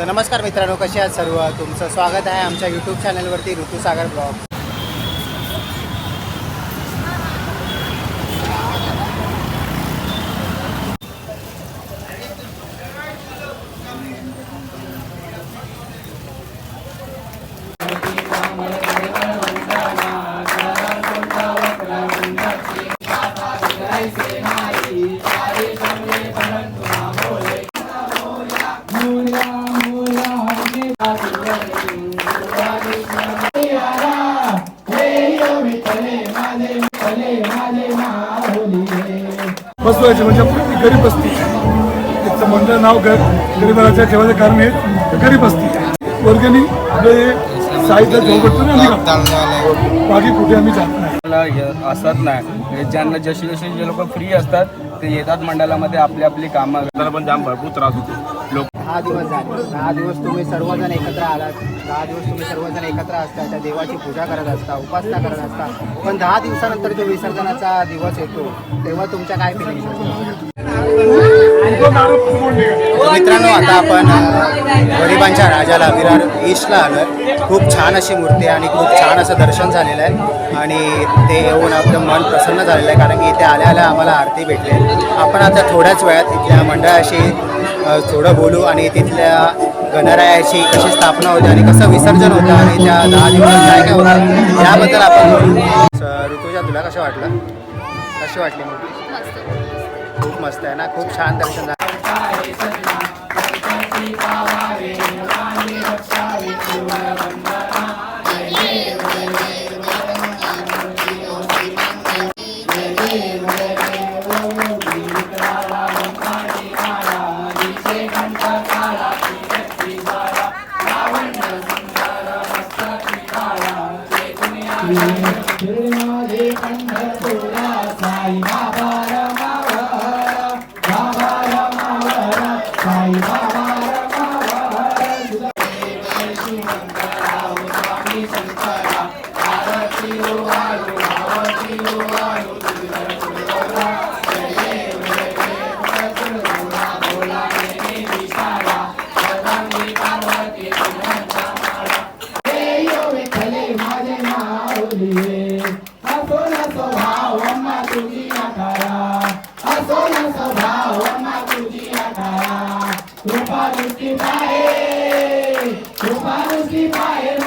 तर नमस्कार मित्रांनो कसे आहात सर्व? तुमचं स्वागत आहे आमच्या यूट्यूब चॅनलवरती ऋतुसागर ब्लॉग बसवायचे म्हणजे आपली गरीब असती. त्याचं मंडळ नाव ग गरीबाच्या ठेवायचं कारण आहे गरीब असती. वर्गणी आपले साहित्य झोपडतो ना आम्ही. बाकी कुठे आम्ही जात नाही. मला हे असत नाही. म्हणजे ज्यांना जशी जशी जे लोक फ्री असतात ते येतात मंडळामध्ये आपली आपली कामं. पण जाम भरपूर त्रास होतो. लोक दहा दिवस झाले. दहा दिवस तुम्ही सर्वजण एकत्र आलात. दहा दिवस तुम्ही सर्वजण एकत्र असता त्या देवाची पूजा करत असता उपासना करत असता. पण दहा दिवसानंतर जो विसर्जनाचा दिवस येतो तेव्हा तुमच्या काय फिलिंग मित्रांनो आता आपण गरिबांच्या राजाला विरार ईस्टला आलो खूप छान अशी मूर्ती आहे आणि खूप छान असं दर्शन झालेलं आहे. आणि ते येऊन आपलं मन प्रसन्न झालेलं आहे कारण की इथे आल्या आल्या आम्हाला आरती भेटली आपण आता थोड्याच वेळात इथल्या मंडळाशी थोडं बोलू आणि तिथल्या गणरायाची कशी स्थापना होते आणि कसं विसर्जन होतं आणि त्या दहा दिवसात काय काय होतं याबद्दल आपण बोलू. ऋतुजा तुला कसं वाटलं? कशी वाटली मूर्ती खूप मस्त आहे ना? खूप छान दर्शन झालं. Thank you. उद्यापर्यंत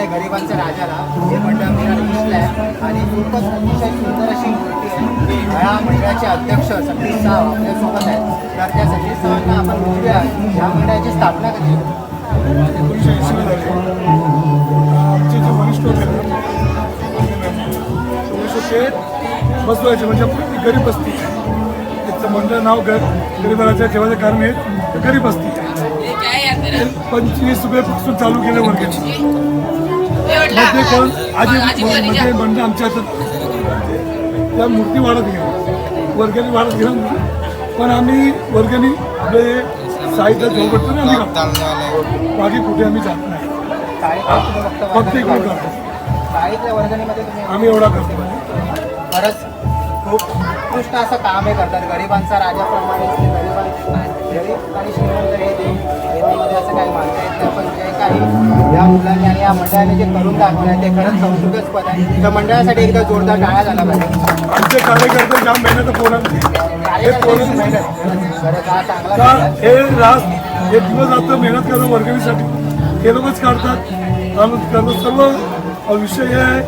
केलाय गरिबांच्या राजाला. हे मंडळ विरार ईस्टला आहे आणि खूपच अतिशय सुंदर अशी मूर्ती आहे. या मंडळाचे अध्यक्ष सतीश साव आपल्यासोबत आहेत. तर त्या सतीश सावांना आपण बोलूया या मंडळाची स्थापना कधी? एकोणीसशे आमचे जे वरिष्ठ होते एकोणीसशे बसवायचे म्हणजे गरीब असती त्याचं मंडळ नाव ग गरीबाच्या ठेवायचं कारण आहे गरीब असती ते पंचवीस रुपयापासून चालू केलं वर्गाची मध्ये पण आधी म्हणजे मंडळ आमच्या हातात त्या मूर्ती वाढत गेल्या. वर्गणी वाढत गेल्या पण आम्ही वर्गणी आपले साहित्य झोपडतो ना आम्ही. बाकी कुठे आम्ही जात नाही. फक्त काढता. करतो आम्ही एवढा करतो. खरंच खूप उत्कृष्ट असं काम हे करतात. गरिबांचा राजाप्रमाणे गरीब आणि श्रीमंत या मंडळाने जे करून दाखवलं आहे ते खरंच कौतुकास्पद आहे. त्या मंडळासाठी एकदा जोरदार टाळा झाला पाहिजे. आमचे कार्यकर्ते जाम मेहनत पोरांची हे मेहनत रास हे दिवस रात्र मेहनत करतात वर्गणीसाठी हे लोकच काढतात. आणि सर्व विषय हे आहे.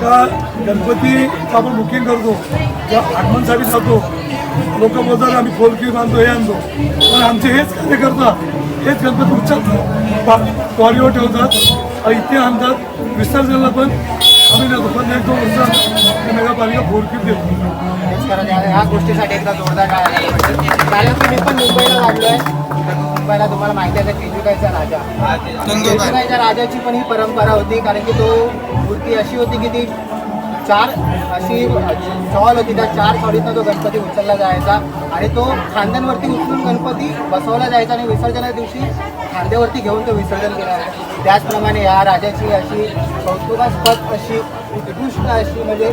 का गणपती आपण बुकिंग करतो किंवा आगमनसाठी जातो. लोक बोलतात आम्ही खोलकी बांधतो हे आणतो. पण आमचे हेच कार्यकर्ता हेच गणपती उच्च वारीवर ठेवतात. इथे आणतात विसर्जनला पण आम्ही देतो पण एक दोन वर्ष नगरपालिका फोरकीत देतो ह्या गोष्टीसाठी एकदा जोरदार टाळ्या झाल्या पाहिजे कारण की मी पण मुंबईला वाढलोय तर मुंबईला तुम्हाला माहिती आहे केजुकाईचा राजा. केजुकाईच्या राजाची पण ही परंपरा होती कारण की तो मूर्ती अशी होती की ती चार अशी चॉल होती त्या चार चॉलीतनं तो गणपती उचलला जायचा आणि तो खांद्यांवरती उचलून गणपती बसवला जायचा आणि विसर्जनाच्या दिवशी खांद्यावरती घेऊन तो विसर्जन केला जायचा. त्याचप्रमाणे या राजाची अशी कौतुकास्पद अशी उत्कृष्ट अशी म्हणजे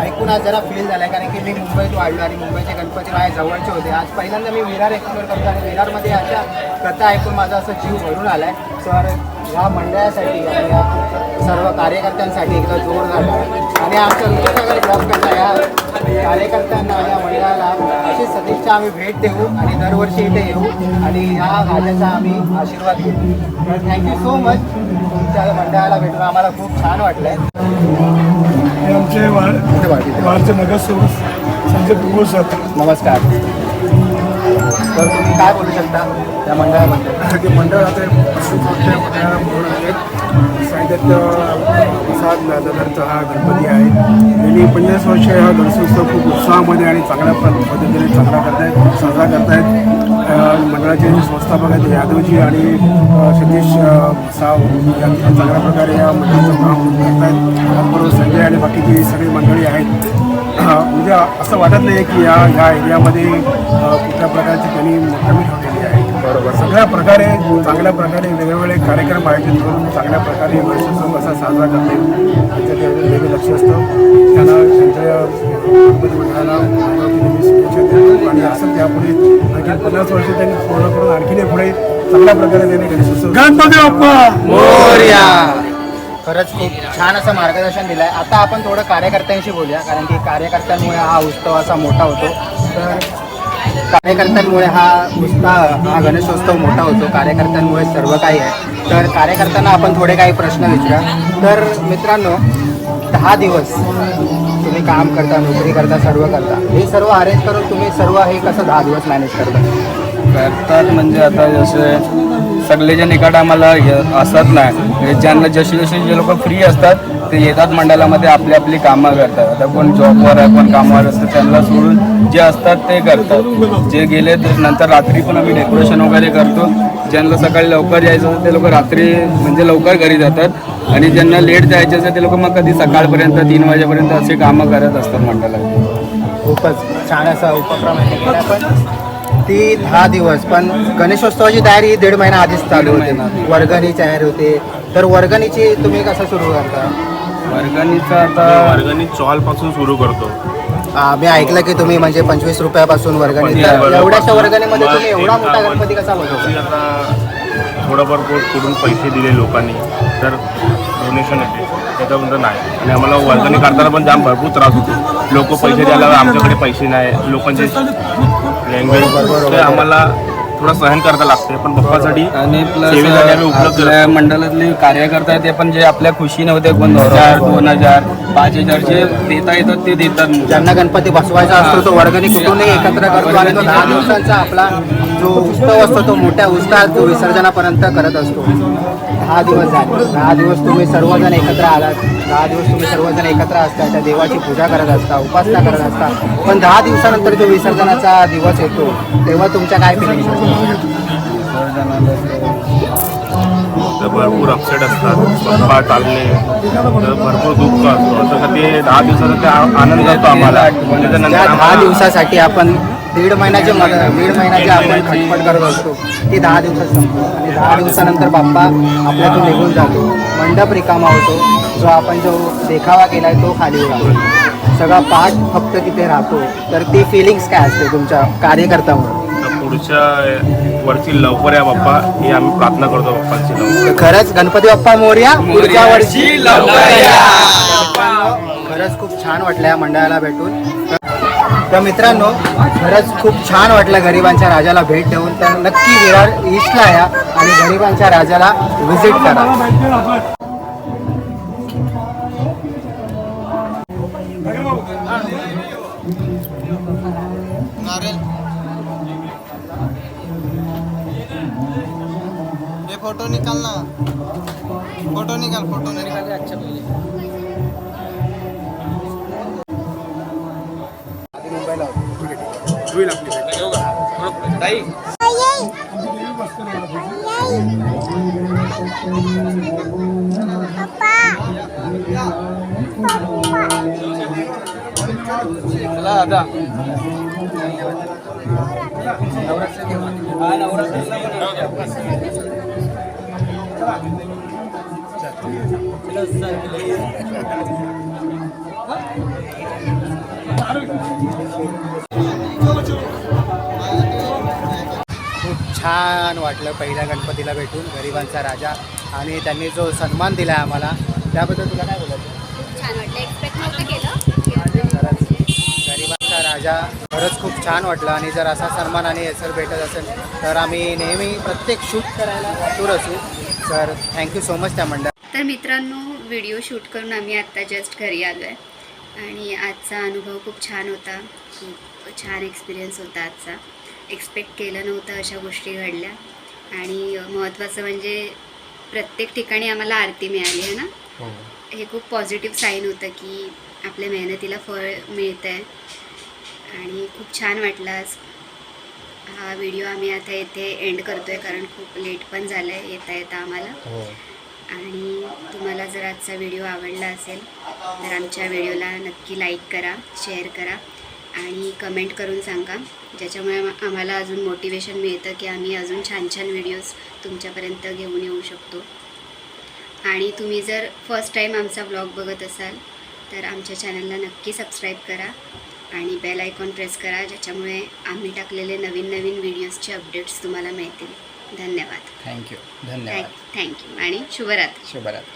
ऐकून आज जरा फील झालाय कारण की मी मुंबईत वाढलो आणि मुंबईचे गणपती माझ्या जवळचे होते. आज पहिल्यांदा मी विरार एक्सप्लोर करतो आणि विरारमध्ये अशा कथा ऐकून माझा असं जीव भरून आहे सर ह्या मंडळासाठी आणि या सर्व कार्यकर्त्यांसाठी एकदा जोर झाला. आणि आमच्या ऋतुसागर ब्लॉककडनं या कार्यकर्त्यांना या मंडळाला अशी सदिच्छा आम्ही भेट देऊ आणि दरवर्षी इथे येऊ आणि ह्या राजाचा आम्ही आशीर्वाद घेऊ. थँक्यू सो मच तुमच्या मंडळाला भेटून आम्हाला खूप छान वाटलं आहे हे आमचे वाढ वाढचे नगरसेवक संजय पिंगोळ सर. नमस्कार. तर तुम्ही काय बोलू शकता? त्या ते मंडळ आता म्हणून आहेत साहित्य प्रसाद दादरचा हा गणपती आहे. गेली पन्नास वर्ष हा गणेशोत्सव खूप उत्साहामध्ये आणि चांगल्या पद्धतीने चांगला करतायत साजरा करतायत. मंडळाचे जे संस्थापक आहेत यादवजी आणि सतीश साव. या चांगल्या प्रकारे या मंडळाचं काम करतायत. त्याचबरोबर संजय आणि बाकीची सगळी मंडळी आहेत. म्हणजे असं वाटत नाही की या ह्या एरियामध्ये कुठल्या प्रकारची त्यांनी कमी बरोबर. सगळ्या प्रकारे चांगल्या प्रकारे वेगवेगळे कार्यक्रम आयोजित करून चांगल्या प्रकारे गणेशोत्सव कसा साजरा करता येईल याच्याकडे वेगळं लक्ष असतं. त्यांना त्यांच्या गणपती मंडळाला शुभेच्छा देतो. आणि असं त्यापुढे आणखी पन्नास वर्ष त्यांनी पूर्ण करून आणखीन पुढे चांगल्या प्रकारे त्यांनी गणेशोत्सव गणपती बाप्पा! खरंच खूप छान असं मार्गदर्शन दिलं आहे आता आपण थोडं कार्यकर्त्यांशी बोलूया कारण की कार्यकर्त्यांमुळे हा उत्सव असा मोठा होतो. तर कार्यकर्त्यांमुळे हा उत्साह हा गणेशोत्सव मोठा होतो. कार्यकर्त्यांमुळे सर्व काही आहे. तर कार्यकर्त्यांना आपण थोडे काही प्रश्न विचारा तर मित्रांनो दहा दिवस तुम्ही काम करता नोकरी करता सर्व करता. हे सर्व अरेंज करून तुम्ही सर्व हे कसं दहा दिवस मॅनेज करता? करतात म्हणजे आता जसे सगळे जे निकट हे असत नाही. ज्यांना जसे जसे जे लोक फ्री असतात ते येतात मंडळामध्ये आपली आपली कामं करतात. आता कोण जॉबवर आहे कोण कामावर असतं त्यांना सोडून जे असतात ते करतात. जे गेले ते नंतर रात्री पण आम्ही डेकोरेशन वगैरे करतो. ज्यांना सकाळी लवकर यायचं असतं ते लोक रात्री म्हणजे लवकर घरी जातात. आणि ज्यांना लेट जायचे असतं ते लोक मग कधी सकाळपर्यंत तीन वाजेपर्यंत असे कामं करत असतात मंडळात. खूपच छान असा उपक्रम आहे. पण ती दहा दिवस पण गणेशोत्सवाची तयारी दीड महिना आधीच चालू होते. वर्गणी तयार होते. तर वर्गणीची तुम्ही कसं सुरू करता? वर्गणीचं आता वर्गणी चॉलपासून सुरू करतो. आ, मी ऐकलं की तुम्ही म्हणजे पंचवीस रुपयापासून वर्गणी एवढ्याशा वर्गणीमध्ये तुम्ही एवढा मोठा गणपती कसा आता थोडंफार कोट कुठून पैसे दिले लोकांनी तर डोनेशन येते. त्याच्याबद्दल नाही. आणि आम्हाला वर्गणी करताना पण जाम भरपूर त्रास होतो. लोक पैसे द्यायला आमच्याकडे पैसे नाही. लोकांचे लँग्वेज आम्हाला थोडं सहन करायला लागते पण पप्पासाठी आणि प्लस सेवेसाठी आम्ही उपलब्ध आपल्या मंडळातले कार्यकर्ते आहेत ते पण जे आपल्या खुशीने होते कोण हजार दोन हजार पाच हजार जे देता येतात ते देतात. ज्यांना गणपती बसवायचा असतो तो वर्गणी कुठूनही एकत्र करतो आणि तो दहा दिवसांचा आपला जो उत्सव असतो तो मोठ्या उत्साहात तो विसर्जनापर्यंत करत असतो. दहा दिवस झाले. दहा दिवस तुम्ही सर्वजण एकत्र आलात. दहा दिवस तुम्ही सर्वजण एकत्र असता त्या देवाची पूजा करत असता उपासना करत असता. पण दहा दिवसानंतर जो विसर्जनाचा दिवस येतो तेव्हा तुमच्या काय फिलिंग तर भरपूर अपसेट असतात पप्पा चालले तर भरपूर दुःख असतो. तर ते दहा दिवसाचा ते आनंद असतो आम्हाला. त्या दहा दिवसासाठी आपण दीड महिन्याचे दीड महिन्याचे आपण खटपट करत असतो. ती दहा दिवसात संपतो. आणि दहा दिवसानंतर बाप्पा आपल्यातून निघून जातो. मंडप रिकामा होतो. जो आपण जो देखावा केलाय तो खाली उडाला सगळा पाठ फक्त तिथे राहतो. तर ती फिलिंग्स काय असते तुमच्या कार्यकर्ता म्हणून तर पुढच्या वर्षी लवकर या बाप्पा. ही आम्ही प्रार्थना करतो बाप्पांची खरंच गणपती बाप्पा मोर्या पुढच्या वर्षी. खरंच खूप छान वाटलं या मंडळाला भेटून. तर- तर मित्रांनो खरंच खूप छान वाटलं गरिबांच्या राजाला भेट देऊन. तर नक्की विरार ईस्टला या आणि गरिबांच्या राजाला व्हिजिट करा. फोटो निकाल ना. फोटो निकाल फोटो निकाल. अच्छा पहिले आपली भेट. खूप छान वाटलं पहिल्या गणपतीला भेटून गरिबांचा राजा. आणि त्यांनी जो सन्मान दिला आम्हाला त्याबद्दल तुला काय बोलायचं? गरिबांचा राजा खरंच खूप छान वाटलं. आणि जर असा सन्मान आणि हेसर भेटत असेल तर आम्ही नेहमी प्रत्येक शूट करायला आतुर असू. तर थँक्यू सो मच त्या मंडळ. तर मित्रांनो व्हिडिओ शूट करून आम्ही आत्ता जस्ट घरी आलो आहे आणि आजचा अनुभव खूप छान होता. खूप छान एक्सपिरियन्स होता आजचा. एक्सपेक्ट केलं नव्हतं अशा गोष्टी घडल्या. आणि महत्त्वाचं म्हणजे प्रत्येक ठिकाणी आम्हाला आरती मिळाली आहे ना? हे. खूप पॉझिटिव्ह साईन होतं की आपल्या मेहनतीला फळ मिळतं आहे आणि खूप छान वाटलं आज. हा व्हिडिओ आम्ही आता इथे एंड करतो आहे कारण खूप लेट पण झालं आहे येता येता आम्हाला. आणि तुम्हाला जर आजचा व्हिडिओ आवडला असेल तर आमच्या व्हिडिओला नक्की लाईक करा शेअर करा आणि कमेंट करून सांगा. ज्याच्यामुळे आम- आम्हाला अजून मोटिवेशन मिळतं की आम्ही अजून छान छान व्हिडिओज तुमच्यापर्यंत घेऊन येऊ शकतो. आणि तुम्ही जर फर्स्ट टाईम आमचा ब्लॉग बघत असाल तर आमच्या चॅनलला नक्की सबस्क्राईब करा. आणि बेल आयकॉन प्रेस करा ज्याच्यामुळे आम्ही टाकलेले नवीन नवीन व्हिडिओजचे अपडेट्स तुम्हाला मिळतील. धन्यवाद. थँक्यू थँक्यू आणि शुभरात्री. शुभरात्री.